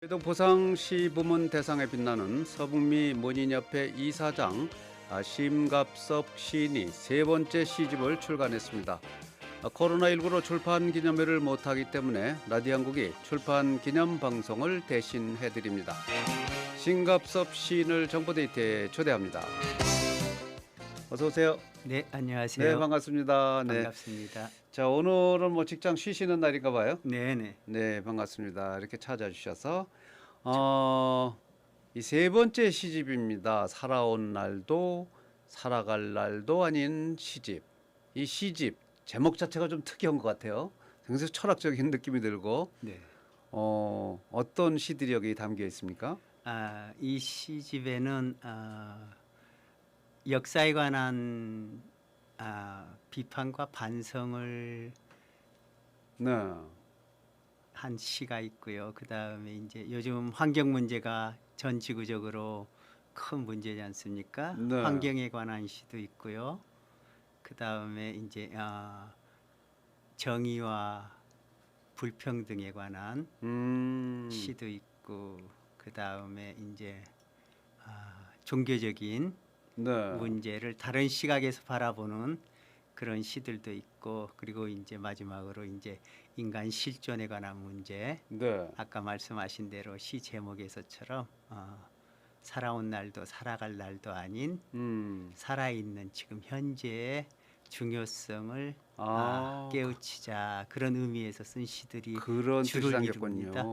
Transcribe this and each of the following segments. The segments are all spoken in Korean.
대동 보상 시 부문 대상에 빛나는 서북미 문인협회 이사장 아, 심갑섭 시인이 세 번째 시집을 출간했습니다. 아, 코로나19로 출판 기념회를 못하기 때문에 라디오 한국이 출판 기념 방송을 대신 해드립니다. 심갑섭 시인을 정보데이트에 초대합니다. 어서 오세요. 네, 네, 안녕하세요. 반갑습니다. 네. 반갑습니다. 자, 오늘은 뭐 직장 쉬시는 날인가 봐요. 네, 네. 네, 반갑습니다. 이렇게 찾아주셔서 어, 이 세 번째 시집입니다. 살아온 날도 살아갈 날도 아닌 시집. 이 시집 제목 자체가 좀 특이한 것 같아요. 굉장히 철학적인 느낌이 들고 네. 어, 어떤 시들이 여기 담겨 있습니까? 아, 이 시집에는 아, 역사에 관한 아, 비판과 반성을 네, 한 시가 있고요. 그 다음에 이제 요즘 환경 문제가 전 지구적으로 큰 문제지 않습니까? 네. 환경에 관한 시도 있고요. 그 다음에 이제 아, 정의와 불평등에 관한 음, 시도 있고 그 다음에 이제 아, 종교적인 네, 문제를 다른 시각에서 바라보는 그런 시들도 있고 그리고 이제 마지막으로 이제 인간 실존에 관한 문제. 네, 아까 말씀하신 대로 시 제목에서처럼 어, 살아온 날도 살아갈 날도 아닌 음, 살아있는 지금 현재의 중요성을 아, 아, 깨우치자 그런 의미에서 쓴 시들이 그런 주를. 이룹니다.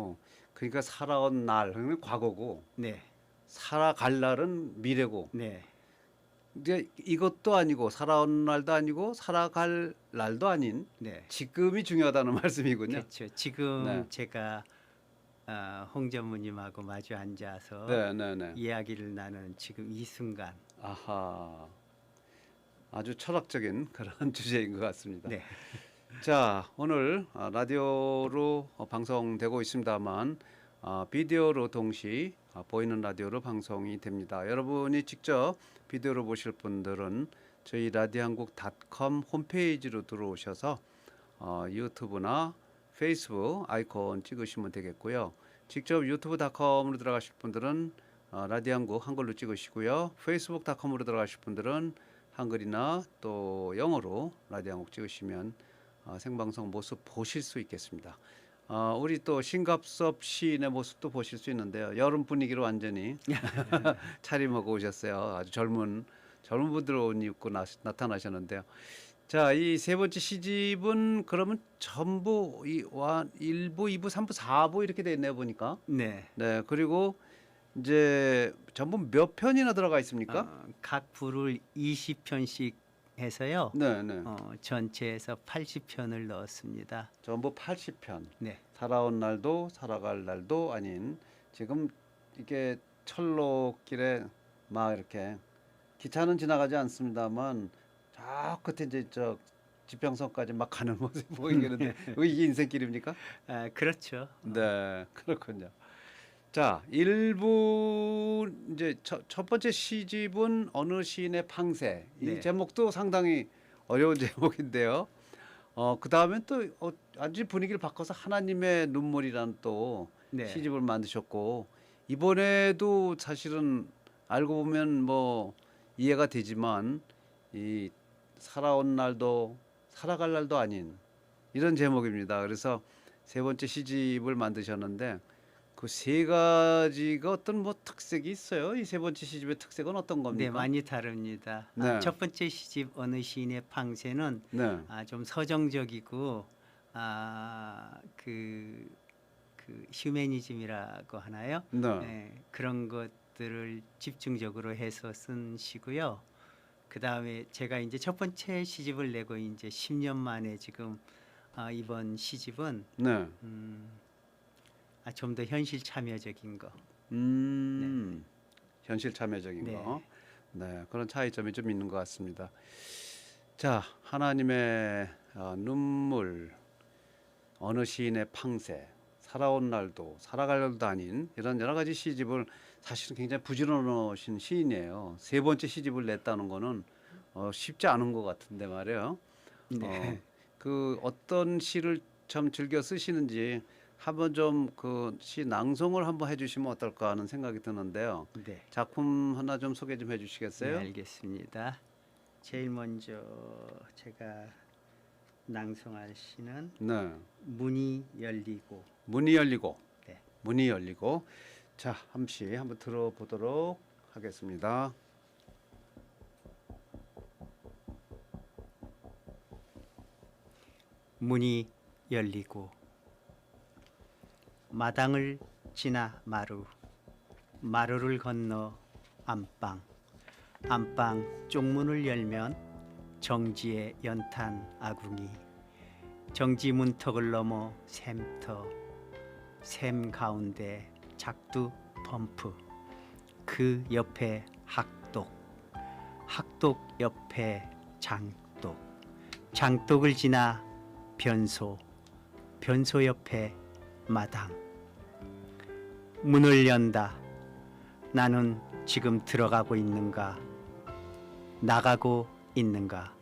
그러니까 살아온 날, 그러면 과거고 네, 살아갈 날은 미래고 네, 이제 이것도 아니고 살아온 날도 아니고 살아갈 날도 아닌 네. 지금이 중요하다는 말씀이군요. 그렇죠. 지금 네. 제가 어, 홍 전무님하고 마주 앉아서 네, 네, 네. 이야기를 나누는 지금 이 순간. 아하. 아주 철학적인 그런 주제인 것 같습니다. 네, 자, 오늘 아, 라디오로 어, 방송되고 있습니다만 아, 비디오로 동시 아, 보이는 라디오로 방송이 됩니다. 여러분이 직접 비디오로 보실 분들은 저희 라디오한국닷컴 홈페이지로 들어오셔서 어, 유튜브나 페이스북 아이콘 찍으시면 되겠고요. 직접 유튜브닷컴으로 들어가실 분들은 어, 라디오한국 한글로 찍으시고요. 페이스북닷컴으로 들어가실 분들은 한글이나 또 영어로 라디오한국 찍으시면 어, 생방송 모습 보실 수 있겠습니다. 어, 우리 또 신갑섭 시인의 모습도 보실 수 있는데요. 여름 분위기로 완전히 차림하고 오셨어요. 아주 젊은 젊은 분들 옷 입고 나, 나타나셨는데요. 자, 이 세 번째 시집은 그러면 전부 이와 1부, 2부, 3부, 4부 이렇게 돼 있네요, 보니까. 네. 네. 그리고 이제 전부 몇 편이나 들어가 있습니까? 어, 각 부를 20편씩 해서요. 네, 네. 어, 전체에서 80편을 넣었습니다. 전부 80편. 네, 살아온 날도 살아갈 날도 아닌 지금 이게 철로길에 막 이렇게 기차는 지나가지 않습니다만 저 끝에 이제 저 지평선까지 막 가는 모습이 보이겠는데 이게 인생길입니까? 아, 그렇죠. 네, 그렇군요. 자, 일부 이제 첫, 첫 번째 시집은 어느 시인의 팡세. 이 네. 제목도 상당히 어려운 제목인데요. 어, 그 다음에 또 어, 아주 분위기를 바꿔서 하나님의 눈물이라는 또 네. 시집을 만드셨고 이번에도 사실은 알고 보면 뭐 이해가 되지만 이 살아온 날도 살아갈 날도 아닌 이런 제목입니다. 그래서 세 번째 시집을 만드셨는데 그 세 가지가 어떤 뭐 특색이 있어요. 이 세 번째 시집의 특색은 어떤 네, 겁니까? 많이 다릅니다. 네. 아, 첫 번째 시집 어느 시인의 팡세는 네. 아, 좀 서정적이고 아, 그, 그 휴메니즘이라고 하나요? 네. 네, 그런 것들을 집중적으로 해서 쓴 시고요. 그 다음에 제가 이제 첫 번째 시집을 내고 이제 10년 만에 지금 아, 이번 시집은 네. 음, 아, 좀 더 현실 참여적인 거. 음. 현실 참여적인 네. 거. 네. 그런 차이점이 좀 있는 것 같습니다. 자, 하나님의 어, 눈물, 어느 시인의 팡세, 살아온 날도, 살아갈 날도 아닌 이런 여러 가지 시집을 사실은 굉장히 부지런하신 시인이에요. 세 번째 시집을 냈다는 거는 어, 쉽지 않은 것 같은데 말이에요. 네. 어, 그 어떤 시를 참 즐겨 쓰시는지 한번 좀그시 낭송을 한번 해주시면 어떨까 하는 생각이 드는데요. 네. 작품 하나 좀 소개 좀 해주시겠어요? 네, 알겠습니다. 제일 먼저 제가 낭송할 시는 네. 문이 열리고 문이 열리고 네. 문이 열리고 자 함시 한번 들어보도록 하겠습니다. 문이 열리고 마당을 지나 마루 마루를 건너 안방. 안방 쪽문을 열면 정지의 연탄 아궁이. 정지 문턱을 넘어 샘터 샘 가운데 작두 펌프. 그 옆에 학독 학독 옆에 장독. 장독을 지나 변소, 변소 옆에 마당. 문을 연다. 나는 지금 들어가고 있는가? 나가고 있는가?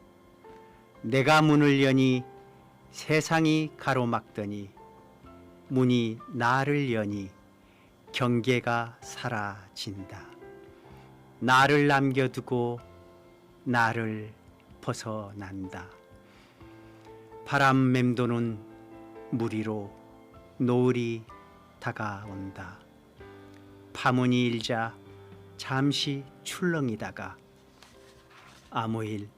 내가 문을 여니 세상이 가로막더니 문이 나를 여니 경계가 사라진다. 나를 남겨두고 나를 벗어난다. 바람 맴도는 무리로 노을이 다가온다. 파문이 일자 잠시 출렁이다가 아무 일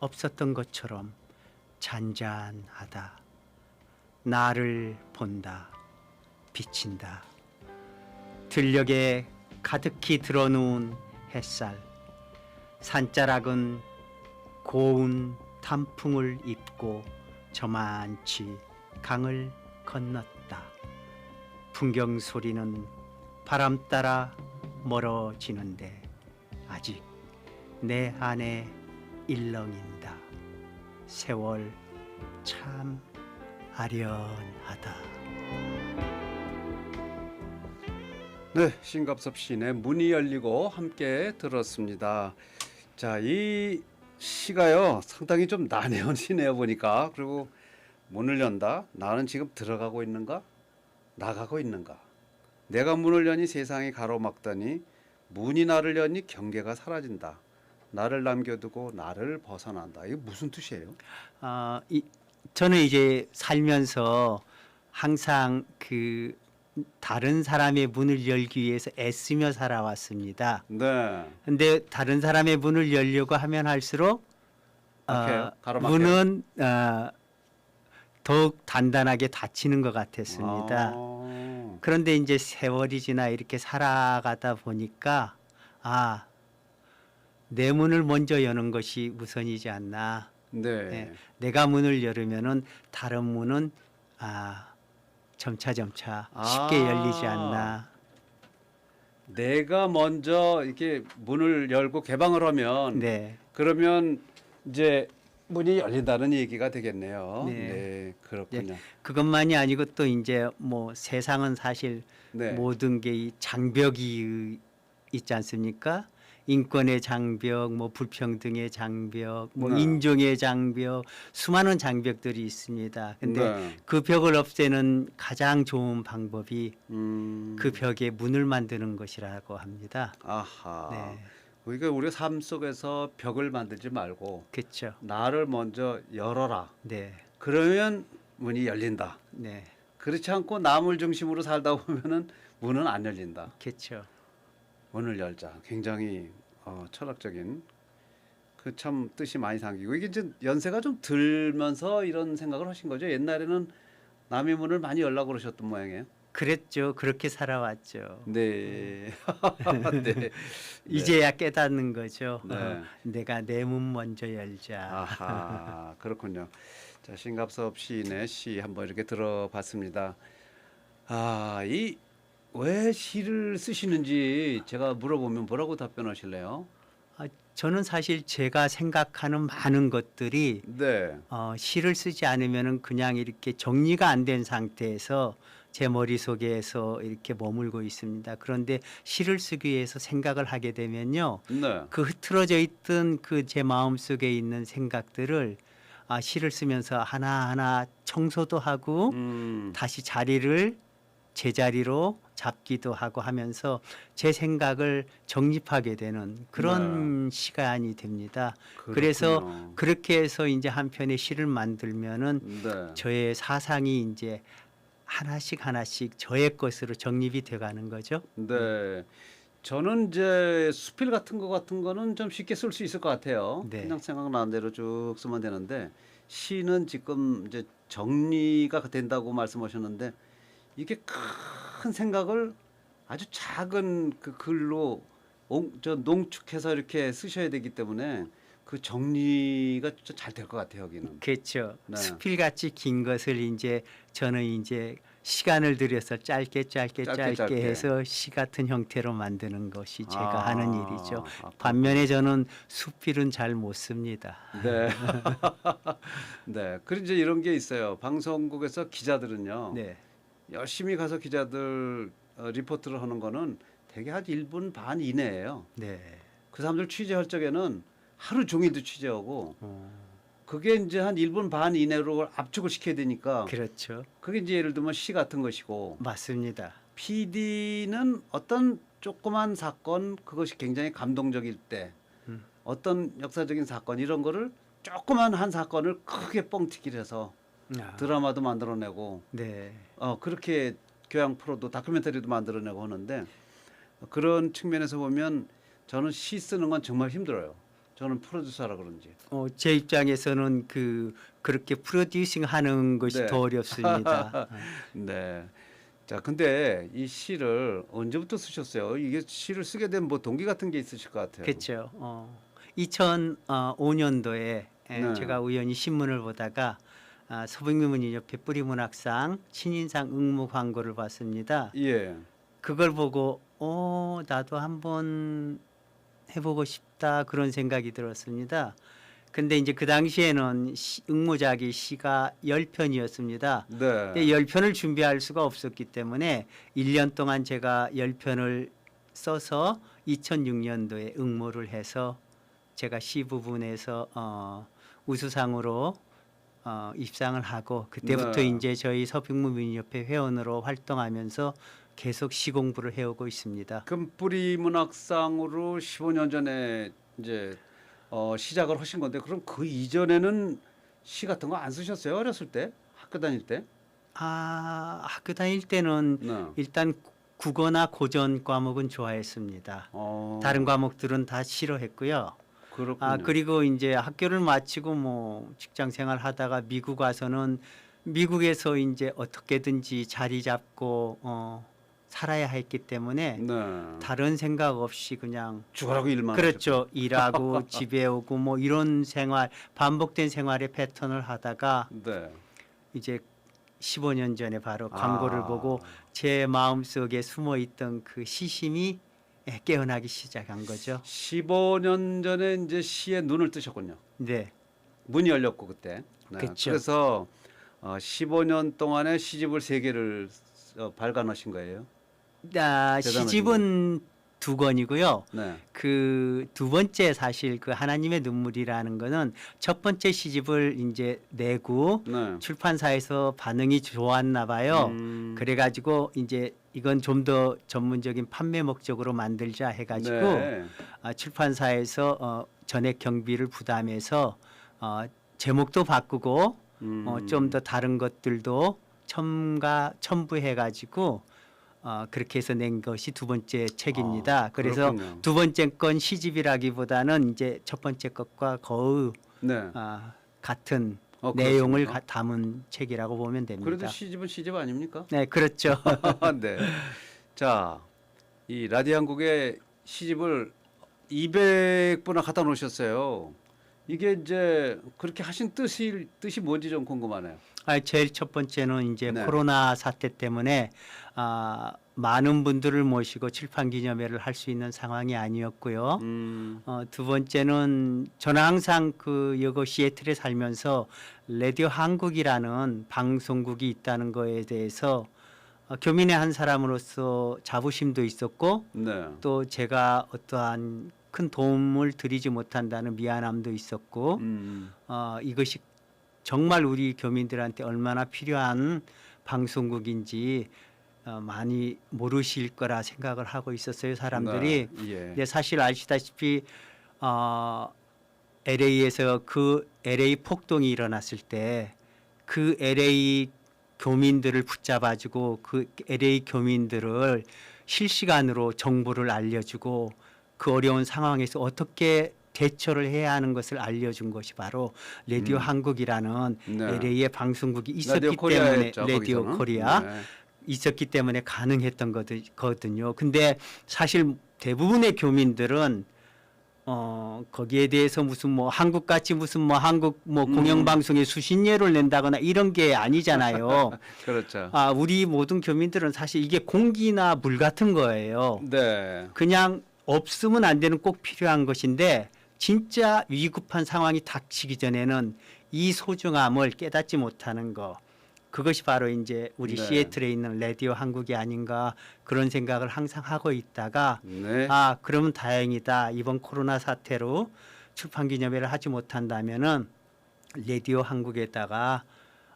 없었던 것처럼 잔잔하다. 나를 본다. 비친다. 들녘에 가득히 들어놓은 햇살. 산자락은 고운 단풍을 입고 저만치 강을 건넜다. 풍경 소리는 바람 따라 멀어지는데 아직 내 안에 일렁인다. 세월 참 아련하다. 네, 신갑섭 시인의 문이 열리고 함께 들었습니다. 자, 이 시가요 상당히 좀 난해한 시네요 보니까 그리고 문을 연다. 나는 지금 들어가고 있는가? 나가고 있는가? 내가 문을 여니 세상이 가로막더니 문이 나를 여니 경계가 사라진다. 나를 남겨두고 나를 벗어난다. 이게 무슨 뜻이에요? 아, 이, 저는 이제 살면서 항상 그 다른 사람의 문을 열기 위해서 애쓰며 살아왔습니다. 네. 근데 다른 사람의 문을 열려고 하면 할수록? 어? 문은 어, 더욱 단단하게 닫히는 것 같았습니다. 아, 그런데 이제 세월이 지나 이렇게 살아가다 보니까 아, 내 문을 먼저 여는 것이 우선이지 않나. 네. 네. 내가 문을 열으면은 다른 문은 아, 점차 점차 쉽게 아. 열리지 않나. 내가 먼저 이렇게 문을 열고 개방을 하면 네. 그러면 이제 문이 열린다는 얘기가 되겠네요. 네. 네, 그렇군요. 그것만이 아니고 또 이제 뭐 세상은 사실 네. 모든 게 이 장벽이 있지 않습니까? 인권의 장벽, 뭐 불평등의 장벽, 뭐 네. 인종의 장벽, 수많은 장벽들이 있습니다. 근데 네. 그 벽을 없애는 가장 좋은 방법이 음, 그 벽에 문을 만드는 것이라고 합니다. 아하. 네, 그러니까 우리 삶 속에서 벽을 만들지 말고 그렇죠. 나를 먼저 열어라. 네, 그러면 문이 열린다. 네, 그렇지 않고 남을 중심으로 살다 보면은 문은 안 열린다. 그렇죠. 문을 열자. 굉장히 어, 철학적인 그 참 뜻이 많이 담기고 이게 이제 연세가 좀 들면서 이런 생각을 하신 거죠. 옛날에는 남의 문을 많이 열라고 그러셨던 모양이에요. 그랬죠. 그렇게 살아왔죠. 네. 네. 이제야 깨닫는 거죠. 네. 어, 내가 내문 먼저 열자. 아하 그렇군요. 자 신갑섭 시인의 시 한번 이렇게 들어봤습니다. 아 이 왜 시를 쓰시는지 제가 물어보면 뭐라고 답변하실래요? 아, 저는 사실 제가 생각하는 많은 것들이 네. 어, 시를 쓰지 않으면은 그냥 이렇게 정리가 안 된 상태에서 제 머릿속에서 이렇게 머물고 있습니다. 그런데 시를 쓰기 위해서 생각을 하게 되면요. 네. 그 흐트러져 있던 그 제 마음속에 있는 생각들을 아, 시를 쓰면서 하나하나 청소도 하고 음. 다시 자리를 제자리로 잡기도 하고 하면서 제 생각을 정립하게 되는 그런 시간이 됩니다. 그래서 네. 그렇군요. 그렇게 해서 이제 한 편의 시를 만들면은 네. 저의 사상이 이제 하나씩 하나씩 저의 것으로 정립이 돼가는 거죠. 네. 저는 이제 수필 같은 거 같은 거는 좀 쉽게 쓸 수 있을 것 같아요. 네. 그냥 생각나는 대로 쭉 쓰면 되는데 시는 지금 이제 정리가 된다고 말씀하셨는데 이게 큰 생각을 아주 작은 그 글로 옹- 저 농축해서 이렇게 쓰셔야 되기 때문에 그 정리가 잘될 것 같아요 여기는. 그렇죠. 네. 수필 같이 긴 것을 이제 저는 이제 시간을 들여서 짧게 짧게 짧게, 짧게, 짧게. 해서 시 같은 형태로 만드는 것이 제가 아, 하는 일이죠. 아, 반면에 저는 수필은 잘 못 씁니다. 네. 네. 그리고 이제 이런 게 있어요. 방송국에서 기자들은요. 네. 열심히 가서 기자들 어, 리포트를 하는 거는 대개 한 1분 반 이내예요. 네. 그 사람들 취재할 적에는 하루 종일도 취재하고 어, 그게 이제 한 1분 반 이내로 압축을 시켜야 되니까 그렇죠. 그게 이제 예를 들면 시 같은 것이고 맞습니다. PD는 어떤 조그만 사건 그것이 굉장히 감동적일 때 음. 어떤 역사적인 사건 이런 거를 조그만 한 사건을 크게 뻥튀기를 해서 아, 드라마도 만들어내고 네. 어 그렇게 교양 프로도 다큐멘터리도 만들어내고 하는데 그런 측면에서 보면 저는 시 쓰는 건 정말 힘들어요. 저는 프로듀서라 그런지. 어, 제 입장에서는 그 그렇게 프로듀싱 하는 것이 네. 더 어렵습니다. 네. 자, 근데 이 시를 언제부터 쓰셨어요? 이게 시를 쓰게 된 뭐 동기 같은 게 있으실 것 같아요. 그렇죠. 어, 2005년도에 네. 제가 우연히 신문을 보다가 아, 서북민문인협회 뿌리문학상 신인상 응모 광고를 봤습니다. 예. 그걸 보고 어 나도 한번 해보고 싶다 그런 생각이 들었습니다. 근데 이제 그 당시에는 시, 응모작이 시가 10편이었습니다. 네. 근데 10편을 준비할 수가 없었기 때문에 1년 동안 제가 10편을 써서 2006년도에 응모를 해서 제가 시 부분에서 어, 우수상으로 어, 입상을 하고 그때부터 네. 이제 저희 서평무민협회 회원으로 활동하면서 계속 시 공부를 해오고 있습니다. 금뿌리 문학상으로 15년 전에 이제 어, 시작을 하신 건데 그럼 그 이전에는 시 같은 거 안 쓰셨어요? 어렸을 때? 학교 다닐 때? 아 학교 다닐 때는 네. 일단 국어나 고전 과목은 좋아했습니다. 어, 다른 과목들은 다 싫어했고요. 그렇군요. 아 그리고 이제 학교를 마치고 뭐 직장 생활 하다가 미국 와서는 미국에서 이제 어떻게든지 자리 잡고 어 살아야 했기 때문에 네. 다른 생각 없이 그냥 죽어라고 일만 그렇죠 일하고 집에 오고 뭐 이런 생활 반복된 생활의 패턴을 하다가 네. 이제 15년 전에 바로 광고를 아. 보고 제 마음 속에 숨어 있던 그 시심이 예, 깨어나기 시작한 거죠. 15년 전에 이제 시에 눈을 뜨셨군요. 네. 문이 열렸고 그때. 네. 그쵸. 그래서 어, 15년 동안에 시집을 세 개를 어, 발간하신 거예요. 아. 시집은 두 권이고요. 네. 그 두 번째 사실 그 하나님의 눈물이라는 거는 첫 번째 시집을 이제 내고 네. 출판사에서 반응이 좋았나 봐요. 음, 그래가지고 이제 이건 좀 더 전문적인 판매 목적으로 만들자 해가지고 네. 아, 출판사에서 어, 전액 경비를 부담해서 어, 제목도 바꾸고 음, 어, 좀 더 다른 것들도 첨가 첨부해가지고 어, 그렇게 해서 낸 것이 두 번째 책입니다. 아, 그래서. 두 번째 건 시집이라기보다는 이제 첫 번째 것과 거의 네. 아, 같은 어, 내용을? 가, 담은 책이라고 보면 됩니다. 그래도 시집은 시집 아닙니까? 네, 그렇죠. 네. 자, 이 라디오 한국에 시집을 200부나 갖다 놓으셨어요. 이게 이제 그렇게 하신 뜻이 뜻이 뭔지 좀 궁금하네요. 아, 제일 첫 번째는 이제 네. 코로나 사태 때문에 아, 많은 분들을 모시고 출판 기념회를 할 수 있는 상황이 아니었고요. 음, 어, 두 번째는 저는 항상 그 여고 시애틀에 살면서 라디오 한국이라는 방송국이 있다는 거에 대해서 어, 교민의 한 사람으로서 자부심도 있었고 네. 또 제가 어떠한 큰 도움을 드리지 못한다는 미안함도 있었고 음, 어, 이것이 정말 우리 교민들한테 얼마나 필요한 방송국인지 어, 많이 모르실 거라 생각을 하고 있었어요 사람들이. 네, 예. 근데 사실 아시다시피 어, LA에서 그 LA 폭동이 일어났을 때 그 LA 교민들을 붙잡아주고 그 LA 교민들을 실시간으로 정보를 알려주고 그 어려운 상황에서 어떻게 대처를 해야 하는 것을 알려준 것이 바로 라디오 음. 한국이라는 네. LA의 방송국이 있었기 때문에 라디오 거기서는. 코리아 네. 있었기 때문에 가능했던 거거든요. 근데 사실 대부분의 교민들은 어 거기에 대해서 무슨 뭐 한국 같이 무슨 뭐 한국 뭐 음. 공영 방송에 수신료를 낸다거나 이런 게 아니잖아요. 그렇죠. 아 우리 모든 교민들은 사실 이게 공기나 물 같은 거예요. 네. 그냥 없으면 안 되는 꼭 필요한 것인데 진짜 위급한 상황이 닥치기 전에는 이 소중함을 깨닫지 못하는 거 그것이 바로 이제 우리 네. 시애틀에 있는 라디오 한국이 아닌가 그런 생각을 항상 하고 있다가 네. 아 그러면 다행이다 이번 코로나 사태로 출판 기념회를 하지 못한다면은 라디오 한국에다가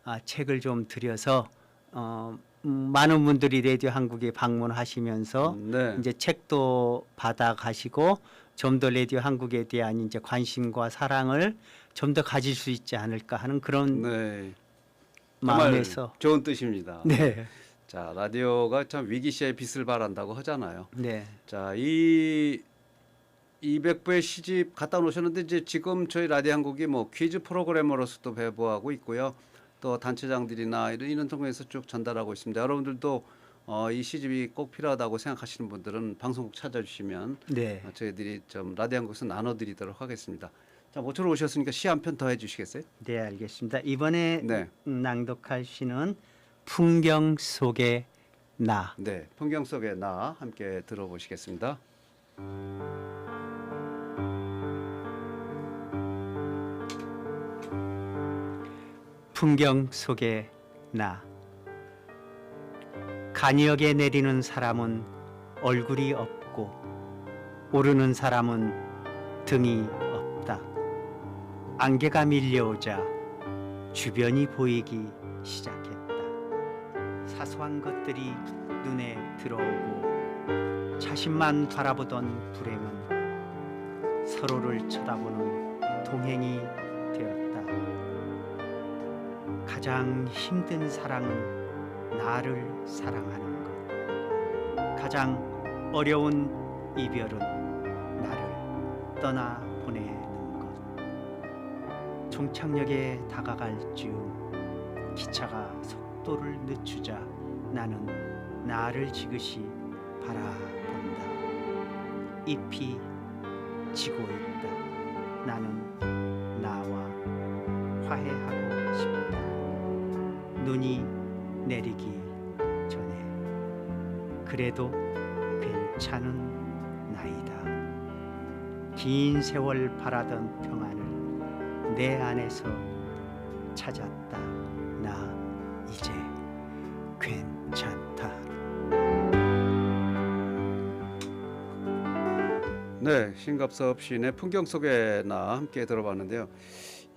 아, 책을 좀 들여서 어, 음, 많은 분들이 라디오 한국에 방문하시면서 네. 이제 책도 받아 가시고 좀더 라디오 한국에 대한 이제 관심과 사랑을 좀 더 가질 수 있지 않을까 하는 그런 네. 마음에서 좋은 뜻입니다. 네. 자, 라디오가 참 위기 시에 빛을 발한다고 하잖아요. 네. 자, 이 200부의 시집 갖다 놓으셨는데 이제 지금 저희 라디오 한국이 뭐 퀴즈 프로그래머로서도 배부하고 있고요. 또 단체장들이나 이런 이런 통해서 쭉 전달하고 있습니다. 여러분들도 어, 이 시집이 꼭 필요하다고 생각하시는 분들은 방송국 찾아주시면 네. 어, 저희들이 좀 라디오 한국에서 나눠드리도록 하겠습니다. 자, 모처럼 오셨으니까 시 한 편 더 해주시겠어요? 네, 알겠습니다. 이번에 네, 낭독할 시는 풍경 속의 나. 네, 풍경 속의 나 함께 들어보시겠습니다. 풍경 속의 나. 간역에 내리는 사람은 얼굴이 없고 오르는 사람은 등이 없다. 안개가 밀려오자 주변이 보이기 시작했다. 사소한 것들이 눈에 들어오고 자신만 바라보던 불행은 서로를 쳐다보는 동행이 되었다. 가장 힘든 사랑은 나를 사랑하는 것. 가장 어려운 이별은 나를 떠나 보내는 것. 종착역에 다가갈 즈음 기차가 속도를 늦추자 나는 나를 지그시 바라본다. 잎이 지고 있다. 나는 나와 화해하고 싶다. 눈이 내리기 전에 그래도 괜찮은 나이다. 긴 세월 바라던 평안을 내 안에서 찾았다. 나 이제 괜찮다. 네, 신갑섭 시인의 풍경 속의 나 함께 들어봤는데요.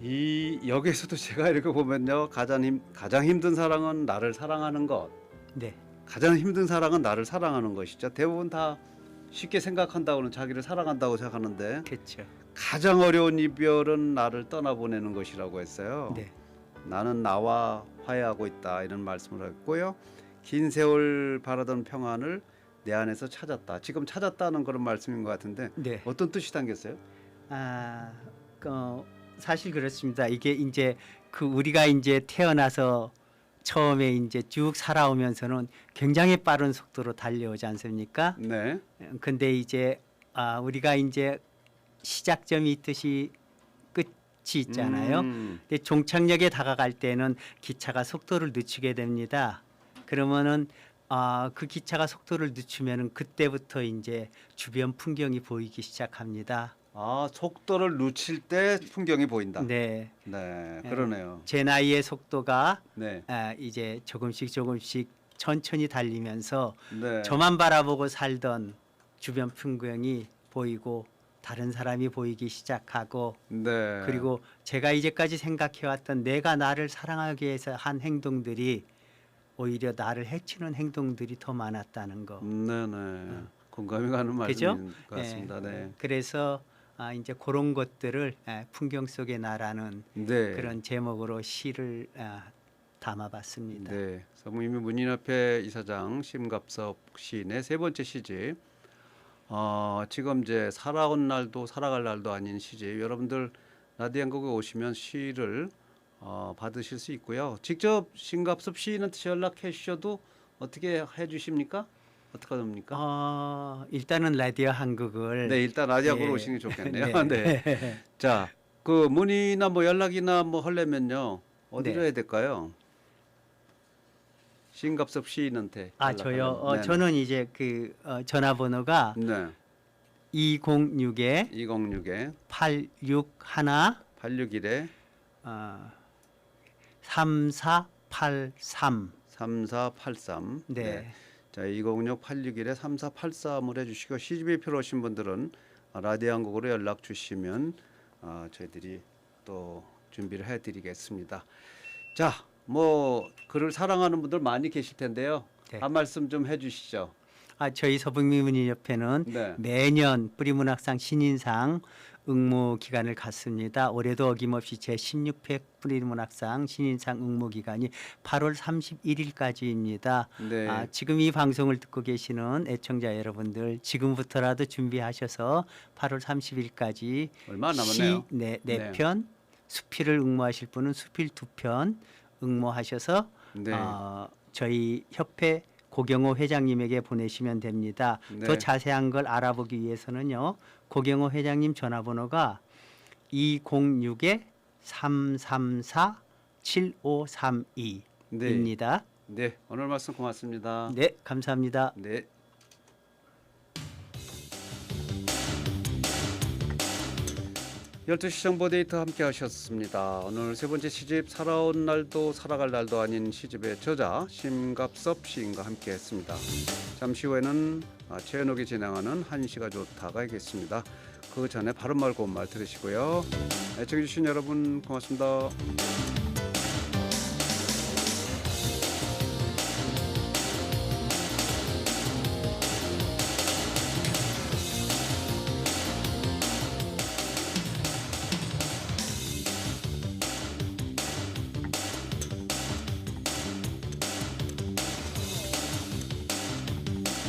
이 여기에서도 제가 이렇게 보면요, 가장 힘 가장 힘든 사랑은 나를 사랑하는 것. 네, 가장 힘든 사랑은 나를 사랑하는 것이죠. 대부분 다 쉽게 생각한다고는 자기를 사랑한다고 생각하는데 그렇죠. 가장 어려운 이별은 나를 떠나보내는 것이라고 했어요. 네, 나는 나와 화해하고 있다 이런 말씀을 했고요. 긴 세월 바라던 평안을 내 안에서 찾았다. 지금 찾았다는 그런 말씀인 것 같은데 네. 어떤 뜻이 담겼어요? 아, 어, 사실 그렇습니다. 이게 이제 그 우리가 이제 태어나서 처음에 이제 쭉 살아오면서는 굉장히 빠른 속도로 달려오지 않습니까? 네, 근데 이제 아, 우리가 이제 시작점이 있듯이 끝이 있잖아요. 음, 근데 종착역에 다가갈 때는 기차가 속도를 늦추게 됩니다. 그러면은 아, 그 기차가 속도를 늦추면은 그때부터 이제 주변 풍경이 보이기 시작합니다. 아 속도를 늦출 때 풍경이 보인다. 네, 네. 그러네요. 제 나이의 속도가 네, 아, 이제 조금씩 조금씩 천천히 달리면서 네. 저만 바라보고 살던 주변 풍경이 보이고 다른 사람이 보이기 시작하고 네. 그리고 제가 이제까지 생각해왔던 내가 나를 사랑하기 위해서 한 행동들이 오히려 나를 해치는 행동들이 더 많았다는 거. 네 네. 공감이 가는? 말씀인 것 같습니다. 예, 네. 그래서 아, 이제 그런 것들을 예, 풍경 속의 나라는 네. 그런 제목으로 시를 아, 담아봤습니다. 네. 성무임미 문인협회 이사장 심갑섭 시인의 세 번째 시집. 어, 지금 이제 살아온 날도 살아갈 날도 아닌 시집. 여러분들 라디오 한국에 오시면 시를 어, 받으실 수 있고요. 직접 심갑섭 시인한테 연락해 주셔도 어떻게 해 주십니까? 어떻게 됩니까? 어, 일단은 라디오 한국을 네, 일단 라디오로 예. 오시는 게 좋겠네요. 네. 자, 그 문의나 뭐 연락이나 뭐 하려면요. 어디로 네. 해야 될까요? 신갑섭 시인한테. 아 저요. 어. 저는 이제 그 어, 전화번호가 네. 206에 206에 861 861에 어, 3483. 3483. 네. 자, 206 861에 3483을 해 주시고 시집이 필요하신 분들은 라디오 한국으로 연락 주시면 어, 저희들이 또 준비를 해 드리겠습니다. 자, 뭐 글을 사랑하는 분들 많이 계실 텐데요. 네. 한 말씀 좀 해 주시죠. 아 저희 서북미문인협회는 네. 매년 뿌리문학상 신인상 응모 기간을 갖습니다. 올해도 어김없이 제 16회 뿌리문학상 신인상 응모 기간이 8월 31일까지입니다. 네. 아, 지금 이 방송을 듣고 계시는 애청자 여러분들 지금부터라도 준비하셔서 8월 30일까지 얼마 안 남았네요. 네, 네. 네 편, 수필을 응모하실 분은 수필 두 편 응모하셔서 네. 어, 저희 협회 고경호 회장님에게 보내시면 됩니다. 네. 더 자세한 걸 알아보기 위해서는요. 고경호 회장님 전화번호가 206에 334 7532입니다. 네. 오늘 말씀 고맙습니다. 네, 감사합니다. 네. 열두 시 정보 데이터 함께 하셨습니다. 오늘 세 번째 시집 살아온 날도 살아갈 날도 아닌 시집의 저자 심갑섭 시인과 함께 했습니다. 잠시 후에는 아, 최현옥이 진행하는 한시가 좋다가 있겠습니다. 그 전에 바른 말 고운 말 들으시고요. 애청해 주신 여러분 고맙습니다.